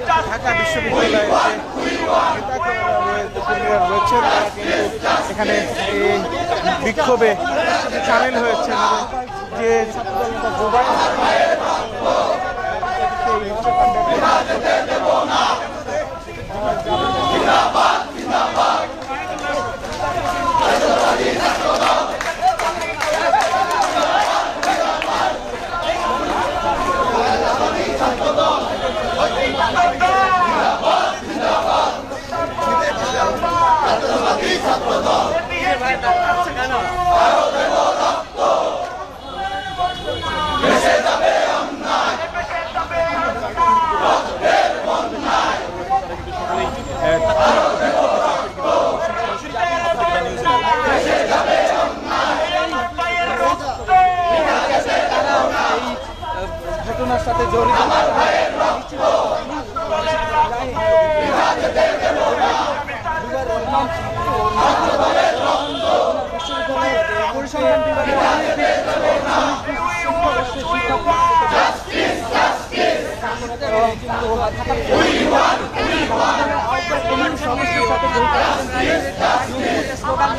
ঢাকা বিশ্ববিদ্যালয়ের যে নেতাকর্মীরা রয়ে- কর্মীরা রয়েছেন তারা কিন্তু এখানে এই বিক্ষোভে সামিল হয়েছেন যে ছাত্রদল পরিসংখ্যান বিভাগের সমস্যার সাথে স্লোগান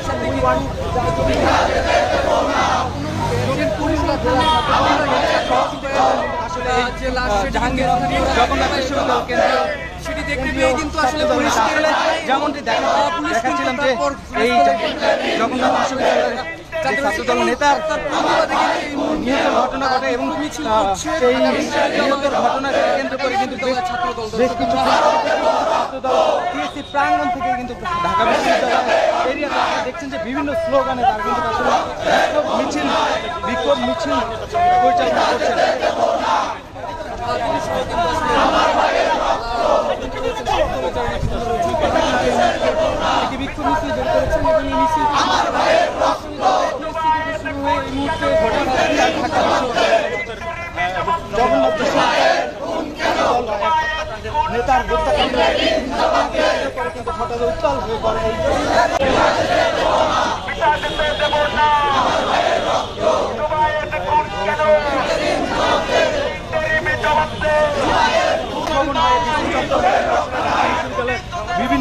কেন্দ্রীয় দেখতে কিন্তু আসলে পুলিশ আসলে যেমনটি দেখা দেখাচ্ছিলাম যে এই জগন্নাথ বিশ্ববিদ্যালয়ের ছাত্রদল নেতার নিহতের ঘটনা ঘটে এবং সেই নিহতের ঘটনাকে কেন্দ্র করে কিন্তু বেশ কিছু টিএসসি প্রাঙ্গণ থেকে কিন্তু ঢাকা বিশ্ববিদ্যালয় এরিয়াতে দেখছেন যে বিভিন্ন স্লোগানে তারা কিন্তু আসলে মিছিল বিক্ষোভ মিছিল পরিচালনা করছেন। একটি বিক্ষোভ মিছিল বের করেছেন এবং এই মিছিল শুরু হয়ে এই মুহূর্তে জগন্নাথ নেতার হত্যাকাণ্ড উত্তাল হয়ে পড়ে এই ভ্রমণ হয়ে ডিসি চত্বরে বিশ্ববিদ্যালয়ের বিভিন্ন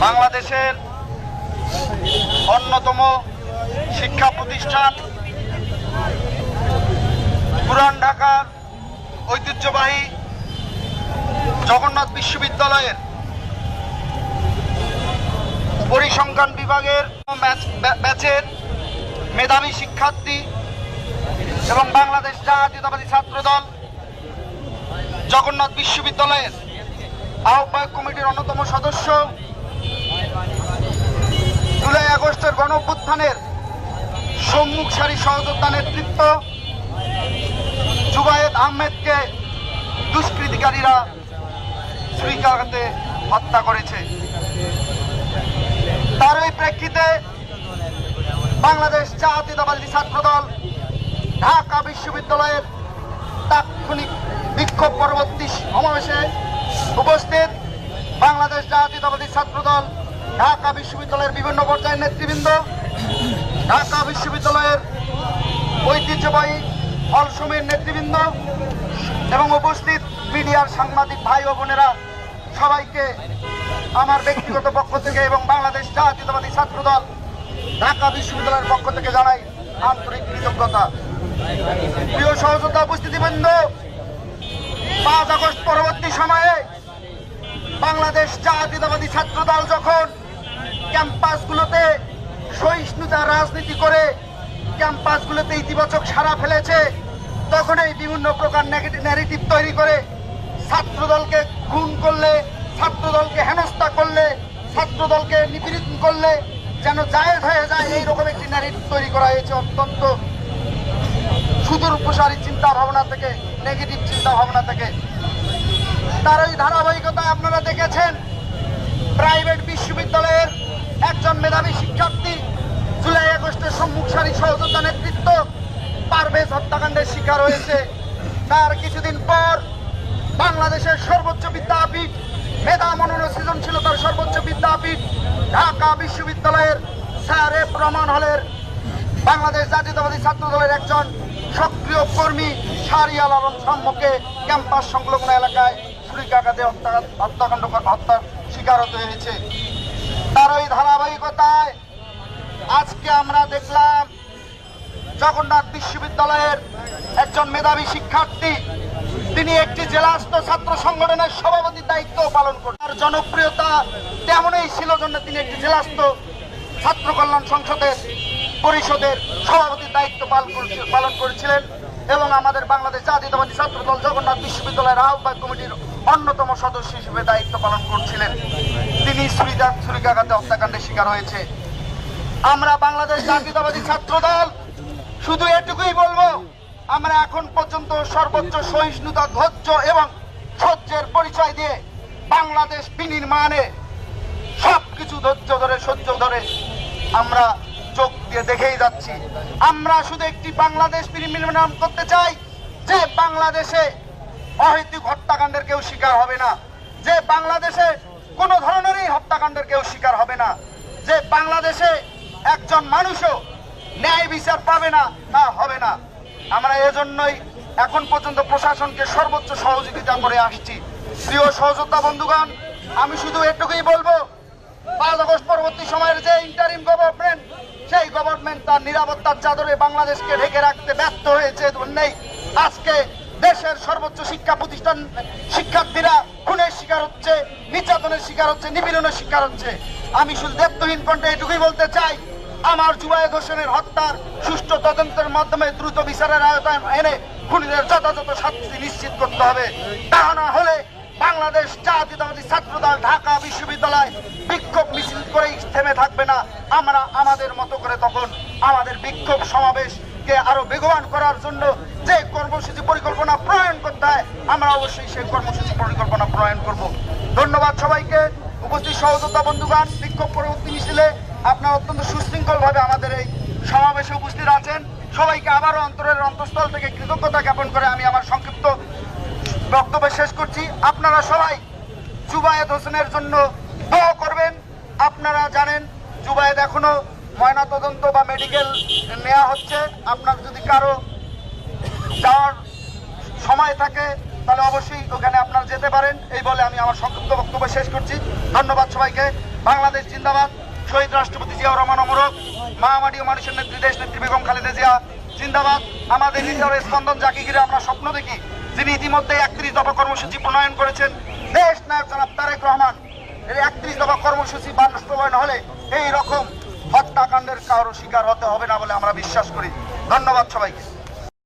বাংলাদেশের অন্যতম শিক্ষা প্রতিষ্ঠান পুরান ঢাকার ঐতিহ্যবাহী জগন্নাথ বিশ্ববিদ্যালয়ের পরিসংখ্যান বিভাগের ব্যাচ- ব্য- ব্যাচের মেধাবী শিক্ষার্থী এবং বাংলাদেশ জাতীয়তাবাদী ছাত্রদল জগন্নাথ বিশ্ববিদ্যালয়ের আহ্বায়ক কমিটির অন্যতম সদস্য জুলাই আগস্টের গণ অভ্যুত্থানের সম্মুখ সারি সহযোদ্ধা নেতৃত্ব জুবায়েদ আহমেদকে দুষ্কৃতিকারীরা ছুরিকাঘাতে হত্যা করেছে। তার ওই প্রেক্ষিতে বাংলাদেশ জাতীয়তাবাদী ছাত্রদল ঢাকা বিশ্ববিদ্যালয়ের তাৎক্ষণিক বিক্ষোভ পরবর্তী সমাবেশে উপস্থিত বাংলাদেশ জাতীয়তাবাদী ছাত্রদল, ঢাকা বিশ্ববিদ্যালয়ের বিভিন্ন পর্যায়ের নেতৃবৃন্দ, ঢাকা বিশ্ববিদ্যালয়ের ঐতিহ্যবাহী হলসমের নেতৃবৃন্দ এবং উপস্থিত মিডিয়ার সাংবাদিক ভাই ও বোনেরা, সবাইকে আমার ব্যক্তিগত পক্ষ থেকে এবং বাংলাদেশ জাতীয়তাবাদী ছাত্রদল, ঢাকা বিশ্ববিদ্যালয়ের পক্ষ থেকে জানাই আন্তরিক কৃতজ্ঞতা। প্রিয় সহযোদ্ধা উপস্থিতিবৃন্দ, পাঁচ আগস্ট পরবর্তী সময়ে বাংলাদেশ জাতীয়তাবাদী ছাত্রদল যখন ক্যাম্পাসগুলোতে সহিষ্ণুতা রাজনীতি করে ক্যাম্পাসগুলোতে ইতিবাচক সাড়া ফেলেছে, তখন এই বিভিন্ন প্রকার ন্যারেটিভ তৈরি করে ছাত্রদলকে খুন করলে, ছাত্রদলকে হেনস্থা করলে, ছাত্রদলকে নিপীড়িত করলে, যেন জায়েজ হয়ে যায় এইরকম একটি ন্যারেটিভ তৈরি করা হয়েছে অত্যন্ত সুদূর প্রসারী চিন্তা ভাবনা থেকে নেগেটিভ চিন্তা ভাবনা থেকে। তার ওই ধারাবাহিকতা আপনারা দেখেছেন। প্রাইভেট বিশ্ববিদ্যালয়ের একজন মেধাবী শিক্ষার্থী জুলাই আগস্টের সম্মুখ সারি সহযোদ্ধা নেতৃত্ব পারভেজ হত্যাকাণ্ডের শিকার হয়েছে। তার কিছুদিন পর বাংলাদেশের সর্বোচ্চ বিদ্যাপীঠ মেধা মনন ও সৃজনশীলতার সর্বোচ্চ বিদ্যাপীঠ ঢাকা বিশ্ববিদ্যালয়ের স্যার এফ রহমান হলের বাংলাদেশ জাতীয়তাবাদী ছাত্র দলের একজন সক্রিয় কর্মী শাহরিয়াল আলম সম্মুখে ক্যাম্পাস সংলগ্ন এলাকায় ছুরিকাঘাতে হত্যা, হত্যাকাণ্ড হত্যার শিকার হতে হয়েছে। তার ওই ধারাবাহিকতায় আজকে আমরা দেখলাম জগন্নাথ বিশ্ববিদ্যালয়ের একজন মেধাবী শিক্ষার্থী, তিনি একটি জেলাস্থ ছাত্র সংগঠনের সভাপতির দায়িত্ব পালন করেন তার জনপ্রিয়তা তেমনই ছিল জন্য তিনি একটি জেলাস্থ ছাত্র কল্যাণ সংসদের পরিষদের সভাপতির দায়িত্ব পালন পালন করেছিলেন এবং আমাদের বাংলাদেশ জাতীয়তাবাদী ছাত্র দল জগন্নাথ বিশ্ববিদ্যালয়ের আহ্বায়ক কমিটির অন্যতম সদস্য হিসেবে দায়িত্ব পালন করছিলেন। তিনি ছুরিকা, ছুরিকাঘাতে হত্যাকাণ্ডের শিকার হয়েছে। আমরা বাংলাদেশ জাতীয়তাবাদী ছাত্র দল শুধু এটুকুই বলব, আমরা এখন পর্যন্ত সর্বোচ্চ সহিষ্ণুতা, ধৈর্য এবং সহ্যের পরিচয় দিয়ে বাংলাদেশ বিনির্মাণে সবকিছু ধৈর্য ধরে, সহ্য ধরে আমরা চোখ দিয়ে দেখেই যাচ্ছি। আমরা শুধু একটি বাংলাদেশ বিনির্মাণ করতে চাই, যে বাংলাদেশে অহেতুক হত্যাকাণ্ডের কেউ শিকার হবে না। যে বাংলাদেশে কোনো ধরনেরই হত্যাকাণ্ডের কেউ শিকার হবে না। যে বাংলাদেশে একজন মানুষও ন্যায় বিচার পাবে না, তা হবে না। আমরা এজন্যই এখন পর্যন্ত প্রশাসনকে সর্বোচ্চ সহযোগিতা করে আসছি। প্রিয় সহযোদ্ধা বন্ধুগণ, আমি শুধু এটুকুই বলব, পাঁচ আগস্ট পরবর্তী সময়ের যে ইন্টারিম গভর্নমেন্ট সেই গভর্নমেন্ট তার নিরাপত্তার চাদরে বাংলাদেশকে ঢেকে রাখতে ব্যর্থ হয়েছে নেই প্রতিষ্ঠান শিক্ষার্থীরা খুনের শিকার হচ্ছে, নির্যাতনের শিকার হচ্ছে, নিপীড়নের শিকার হচ্ছে। আমি শুধু দেবত্বহীন কণ্ঠে এটুকুই বলতে চাই, আমার জুবায়েদ হোসেনের হত্যার সুষ্ঠু তদন্তের মাধ্যমে দ্রুত বিচারের আয়তায় এনে খুনিদের যথাযথ শাস্তি নিশ্চিত করতে হবে। তা না হলে বাংলাদেশ জাতীয়তাবাদী ছাত্রদল ঢাকা বিশ্ববিদ্যালয় বিক্ষোভ মিছিল করেই থেমে থাকবে না। আমরা আমাদের মতো করে তখন আমাদের বিক্ষোভ সমাবেশকে আরও বেগবান করার জন্য কর্মসূচি পরিকল্পনা প্রণয়ন করতে হয়, আমরা অবশ্যই সেই কর্মসূচি পরিকল্পনা প্রণয়ন করব। ধন্যবাদ সবাইকে। উপস্থিত সহযোদ্ধা বন্ধুগণ বিক্ষোভ পরবর্তী মিছিলে আপনারা অত্যন্ত সুশৃঙ্খল ভাবে আমাদের এই সমাবেশে উপস্থিত আছেন। সবাইকে আবারও অন্তরের অন্তঃস্থল থেকে কৃতজ্ঞতা জ্ঞাপন করে আমি আমার সংক্ষিপ্ত বক্তব্য শেষ করছি। আপনারা সবাই জুবায়েদ হোসেনের জন্য দোয়া করবেন। আপনারা জানেন, জুবায়েদ এখনও ময়না তদন্ত বা মেডিকেল নেওয়া হচ্ছে। আপনার যদি কারও যাওয়ার সময় থাকে, তাহলে অবশ্যই ওখানে আপনারা যেতে পারেন। এই বলে আমি আমার সংক্ষিপ্ত বক্তব্য শেষ করছি। ধন্যবাদ সবাইকে। বাংলাদেশ জিন্দাবাদ। শহীদ রাষ্ট্রপতি জিয়া রহমান অমরক ও মানুষের নেত্রী দেশ নেত্রী বেগম খালেদা জিয়া, জিন্দাবাদ। আমাদের হৃদয়ের স্পন্দন যাকে ঘিরে আমরা স্বপ্ন দেখি, যিনি ইতিমধ্যে একত্রিশ দফা কর্মসূচি প্রণয়ন করেছেন। দেশ নায়ক জনাব তারেক রহমান এই একত্রিশ দফা কর্মসূচি বাস্তবায়ন হলে এই রকম হত্যাকাণ্ডের কারও শিকার হতে হবে না বলে আমরা বিশ্বাস করি। ধন্যবাদ সবাইকে।